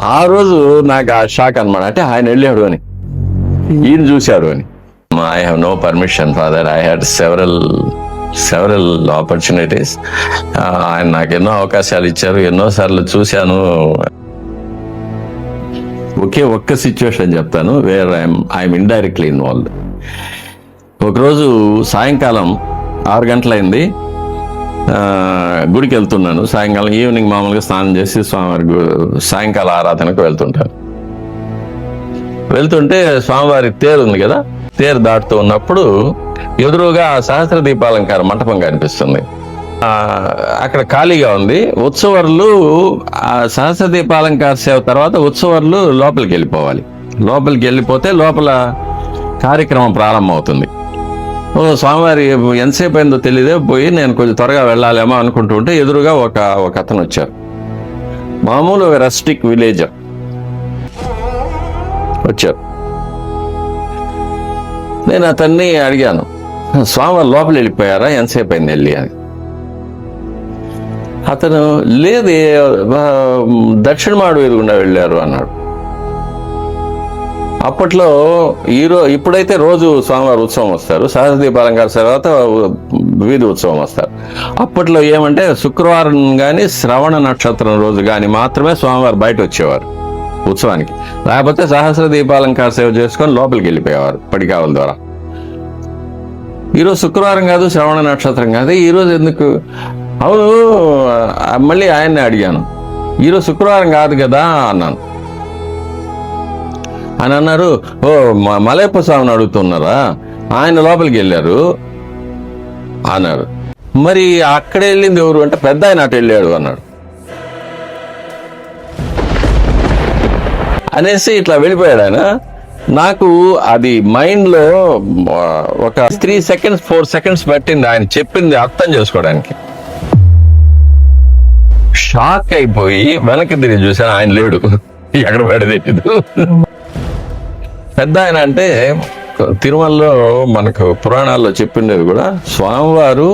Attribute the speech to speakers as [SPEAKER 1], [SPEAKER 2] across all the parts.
[SPEAKER 1] ఆ రోజు నాకు ఆ షాక్ అనమాట అంటే ఆయన వెళ్ళాడు అని. ఈయన చూశారు అని. I have no permission father I had several several opportunities ఆయన నాకు ఎన్నో అవకాశాలు ఇచ్చారు. ఎన్నో సార్లు చూశాను. ఒకే ఒక్క సిచ్యువేషన్ చెప్తాను where I'm I'm indirectly involved ఒకరోజు సాయంకాలం ఆరు గంటలైంది. ఆ, గుడికి వెళ్తున్నాను సాయంకాలం ఈవినింగ్ మామూలుగా స్నానం చేసి స్వామివారి సాయంకాల ఆరాధనకు వెళ్తుంటాను. వెళ్తుంటే స్వామివారి తేరు ఉంది కదా తేరు దాటుతూ ఉన్నప్పుడు ఎదురుగా సహస్ర దీపాలంకార మంటపం కనిపిస్తుంది. అక్కడ ఖాళీగా ఉంది. ఉత్సవర్లు ఆ సహస్ర దీపాలంకార సేవ తర్వాత ఉత్సవర్లు లోపలికి వెళ్ళిపోవాలి. లోపలికి వెళ్ళిపోతే లోపల కార్యక్రమం ప్రారంభమవుతుంది. స్వామివారి ఎంతసేపు అయిందో తెలియదే పోయి నేను కొంచెం త్వరగా వెళ్ళాలేమో అనుకుంటుంటే ఎదురుగా ఒక ఒక అతను వచ్చారు. మామూలు రెస్టిక్ విలేజ్ వచ్చారు. నేను అతన్ని అడిగాను స్వామివారు లోపల వెళ్ళిపోయారా? ఎంతసేపు అయింది వెళ్ళి? అని. అతను లేదు దక్షిణ మాడు ఎదుగుండా వెళ్ళారు అన్నాడు. అప్పట్లో ఈరో ఇప్పుడైతే రోజు స్వామివారి ఉత్సవం వస్తారు సహస్రదీపాలంకార తర్వాత వీధి ఉత్సవం వస్తారు. అప్పట్లో ఏమంటే శుక్రవారం కానీ శ్రవణ నక్షత్రం రోజు కానీ మాత్రమే స్వామివారు బయట వచ్చేవారు ఉత్సవానికి. లేకపోతే సహస్ర దీపాలంకార సేవ చేసుకొని లోపలికి వెళ్ళిపోయేవారు పడికావల ద్వారా. ఈరోజు శుక్రవారం కాదు శ్రవణ నక్షత్రం కాదు. ఈరోజు ఎందుకు? అవును మళ్ళీ ఆయన్ని అడిగాను. ఈరోజు శుక్రవారం కాదు కదా అన్నాను. అని అన్నారు. ఓ మలయప్ప స్వామిని అడుగుతున్నారా? ఆయన లోపలికి వెళ్ళారు అన్నారు. మరి అక్కడ వెళ్ళింది ఎవరు? అంటే పెద్ద ఆయన అటు వెళ్ళాడు అన్నాడు. అనేసి ఇట్లా వెళ్ళిపోయాడు ఆయన. నాకు అది మైండ్లో ఒక త్రీ సెకండ్స్ ఫోర్ సెకండ్స్ పట్టింది. ఆయన చెప్పింది అర్థం చేసుకోవడానికి. షాక్ అయిపోయి వెనక్కి తిరిగి చూసాను ఆయన లేడు. ఎక్కడ పడి పెద్ద ఆయన అంటే తిరుమలలో మనకు పురాణాల్లో చెప్పిండేది కూడా స్వామివారు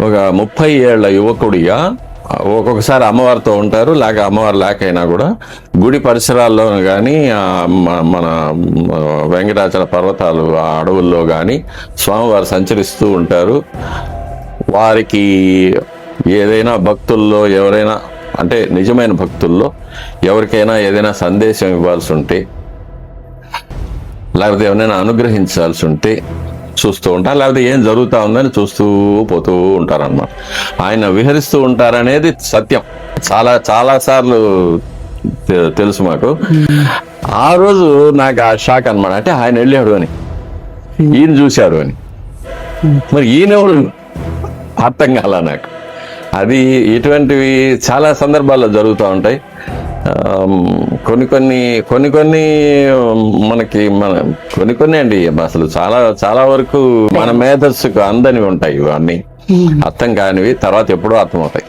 [SPEAKER 1] ఒక ముప్పై ఏళ్ళ యువకుడిగా ఒక్కొక్కసారి అమ్మవారితో ఉంటారు లేక అమ్మవారు లేకైనా కూడా గుడి పరిసరాల్లో కానీ మన వెంకటాచల పర్వతాలు ఆ అడవుల్లో కానీ స్వామివారు సంచరిస్తూ ఉంటారు. వారికి ఏదైనా భక్తుల్లో ఎవరైనా అంటే నిజమైన భక్తుల్లో ఎవరికైనా ఏదైనా సందేశం ఇవ్వాల్సి ఉంటే లేకపోతే ఎవరైనా అనుగ్రహించాల్సి ఉంటే చూస్తూ ఉంటారు. లేకపోతే ఏం జరుగుతూ ఉందని చూస్తూ పోతూ ఉంటారన్నమాట. ఆయన విహరిస్తూ ఉంటారనేది సత్యం. చాలా చాలా సార్లు తెలుసు మాకు. ఆ రోజు నాకు ఆ షాక్ అనమాట అంటే ఆయన వెళ్ళాడు అని. ఈయన చూశారు అని. మరి ఈయనెవడు అర్థం కాల నాకు. అది ఇటువంటివి చాలా సందర్భాల్లో జరుగుతూ ఉంటాయి. కొన్ని కొన్ని కొన్ని కొన్ని మనకి మన కొన్ని కొన్ని అండి అసలు చాలా చాలా వరకు మన మేధస్సుకు అందని ఉంటాయి ఇవన్నీ. అర్థం కానివి తర్వాత ఎప్పుడో అర్థమవుతాయి.